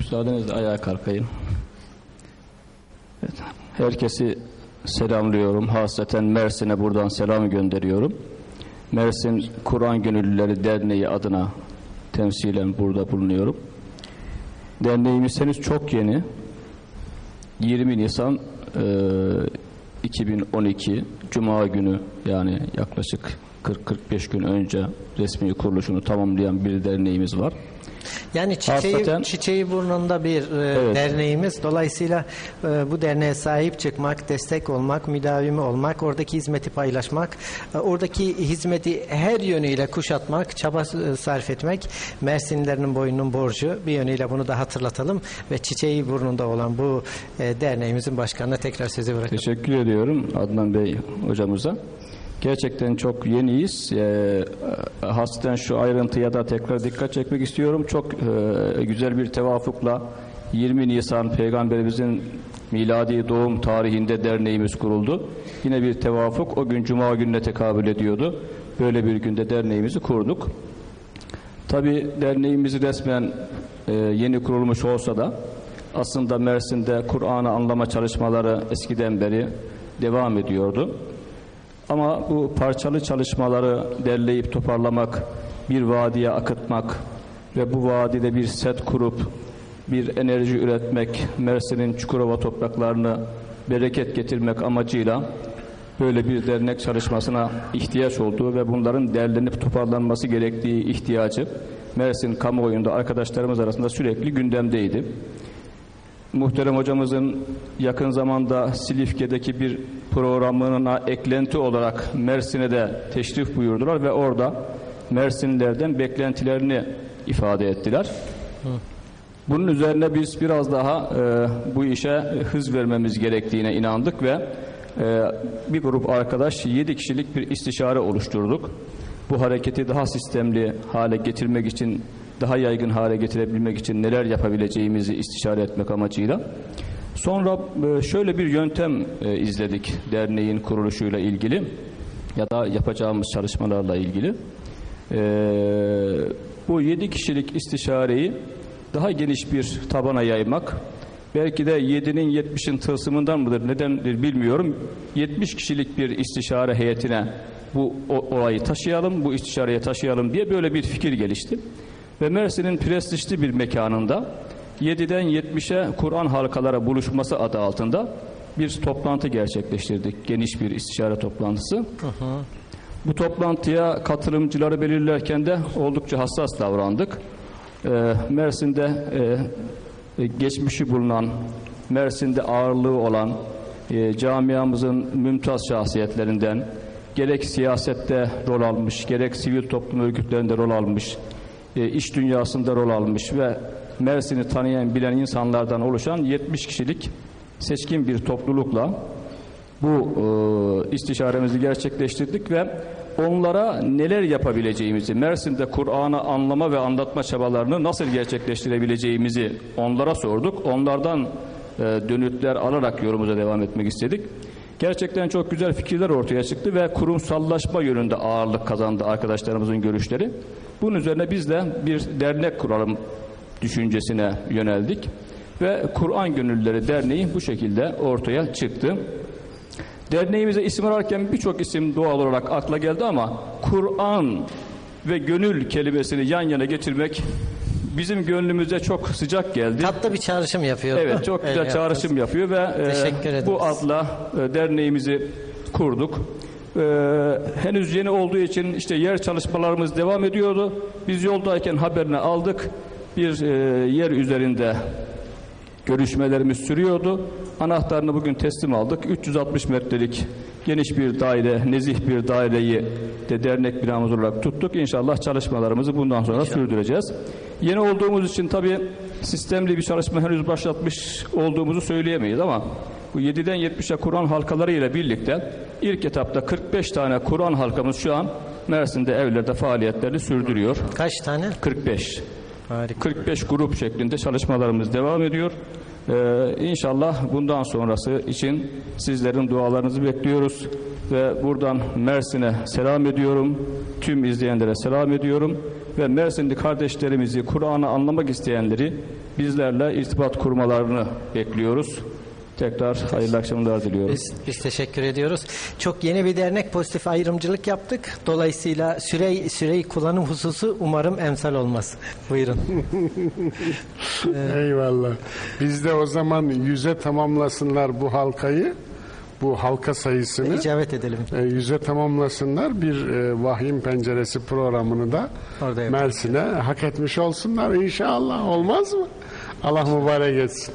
Müsaadenizle ayağa kalkayım. Evet, herkesi selamlıyorum. Hasreten Mersin'e buradan selam gönderiyorum. Mersin Kur'an Gönüllüleri Derneği adına temsilen burada bulunuyorum. Derneğimiz henüz çok yeni. 20 Nisan e, 2012 Cuma günü yani yaklaşık 40-45 gün önce resmi kuruluşunu tamamlayan bir derneğimiz var. Yani çiçeği, Hasreten- çiçeği burnunda bir e, Evet. derneğimiz. Dolayısıyla e, bu derneğe sahip çıkmak, destek olmak, müdavimi olmak, oradaki hizmeti paylaşmak, e, oradaki hizmeti her yönüyle kuşatmak, çaba e, sarf etmek Mersinlilerin boynunun borcu. Bir yönüyle bunu da hatırlatalım ve çiçeği burnunda olan bu e, derneğimizin başkanına tekrar sözü bırakalım. Teşekkür ediyorum Adnan Bey hocamıza. Gerçekten çok yeniyiz. Ee, hasreten şu ayrıntıya da tekrar dikkat çekmek istiyorum. Çok e, güzel bir tevafukla 20 Nisan Peygamberimizin miladi doğum tarihinde derneğimiz kuruldu. Yine bir tevafuk o gün Cuma gününe tekabül ediyordu. Böyle bir günde derneğimizi kurduk. Tabi derneğimiz resmen e, yeni kurulmuş olsa da aslında Mersin'de Kur'an'ı anlama çalışmaları eskiden beri devam ediyordu. Ama bu parçalı çalışmaları derleyip toparlamak, bir vadiye akıtmak ve bu vadide bir set kurup bir enerji üretmek, Mersin'in Çukurova topraklarını bereket getirmek amacıyla böyle bir dernek çalışmasına ihtiyaç olduğu ve bunların derlenip toparlanması gerektiği ihtiyacı Mersin kamuoyunda arkadaşlarımız arasında sürekli gündemdeydi. Muhterem hocamızın yakın zamanda Silifke'deki bir programına eklenti olarak Mersin'e de teşrif buyurdular ve orada Mersinlilerden beklentilerini ifade ettiler. Bunun üzerine biz biraz daha e, bu işe hız vermemiz gerektiğine inandık ve e, bir grup arkadaş 7 kişilik bir istişare oluşturduk. Bu hareketi daha sistemli hale getirmek için, daha yaygın hale getirebilmek için neler yapabileceğimizi istişare etmek amacıyla. Sonra e, şöyle bir yöntem e, izledik derneğin kuruluşuyla ilgili ya da yapacağımız çalışmalarla ilgili. E, bu 7 kişilik istişareyi daha geniş bir tabana yaymak belki de 7'nin 70'in tılsımından mıdır nedendir bilmiyorum 70 kişilik bir istişare heyetine bu olayı taşıyalım bu istişareye taşıyalım diye böyle bir fikir gelişti ve Mersin'in prestijli bir mekanında 7'den 70'e Kur'an halkalara buluşması adı altında bir toplantı gerçekleştirdik. Geniş bir istişare toplantısı. Bu toplantıya katılımcıları belirlerken de oldukça hassas davrandık. Ee, Mersin'de e, e, geçmişi bulunan, Mersin'de ağırlığı olan e, camiamızın mümtaz şahsiyetlerinden gerek siyasette rol almış, gerek sivil toplum örgütlerinde rol almış, e, iş dünyasında rol almış ve Mersin'i tanıyan, bilen insanlardan oluşan 70 kişilik seçkin bir toplulukla bu e, istişaremizi gerçekleştirdik ve onlara neler yapabileceğimizi, Mersin'de Kur'an'ı anlama ve anlatma çabalarını nasıl gerçekleştirebileceğimizi onlara sorduk. Onlardan e, dönütler alarak yolumuza devam etmek istedik. Gerçekten çok güzel fikirler ortaya çıktı ve kurumsallaşma yönünde ağırlık kazandı arkadaşlarımızın görüşleri. Bunun üzerine biz de bir dernek kuralım düşüncesine yöneldik ve Kur'an Gönüllüleri Derneği bu şekilde ortaya çıktı. Derneğimize isim ararken birçok isim doğal olarak akla geldi ama Kur'an ve gönül kelimesini yan yana getirmek bizim gönlümüze çok sıcak geldi. Tatlı bir çağrışım yapıyor. Evet çok güzel Evet, çağrışım yapıyor ve e, bu adla e, derneğimizi kurduk. E, henüz yeni olduğu için işte yer çalışmalarımız devam ediyordu. Biz yoldayken haberini aldık. Bir e, yer üzerinde görüşmelerimiz sürüyordu. Anahtarını bugün teslim aldık. 360 metrelik geniş bir daire, nezih bir daireyi de dernek binamız olarak tuttuk. İnşallah çalışmalarımızı bundan sonra sürdüreceğiz. Yeni olduğumuz için tabii sistemli bir çalışma henüz başlatmış olduğumuzu söyleyemeyiz ama bu 7'den 70'e Kur'an halkaları ile birlikte ilk etapta 45 tane Kur'an halkamız şu an Mersin'de evlerde faaliyetlerini sürdürüyor. Kaç tane? 45. Harika. 45 grup şeklinde çalışmalarımız devam ediyor. Ee, inşallah bundan sonrası için sizlerin dualarınızı bekliyoruz ve buradan Mersin'e selam ediyorum. Tüm izleyenlere selam ediyorum ve Mersinli kardeşlerimizi, Kur'an'ı anlamak isteyenleri bizlerle irtibat kurmalarını bekliyoruz. Tekrar hayırlı akşamlar diliyorum. Biz, biz teşekkür ediyoruz. Çok yeni bir dernek pozitif ayrımcılık yaptık. Dolayısıyla süre, süreyi kullanım hususu umarım emsal olmaz. Buyurun. Eyvallah. Biz de o zaman yüze tamamlasınlar bu halkayı, bu halka sayısını. İcabet edelim. E, yüze tamamlasınlar bir e, vahyin penceresi programını da. Mersin'e hak etmiş olsunlar inşallah olmaz mı? Allah mübarek etsin.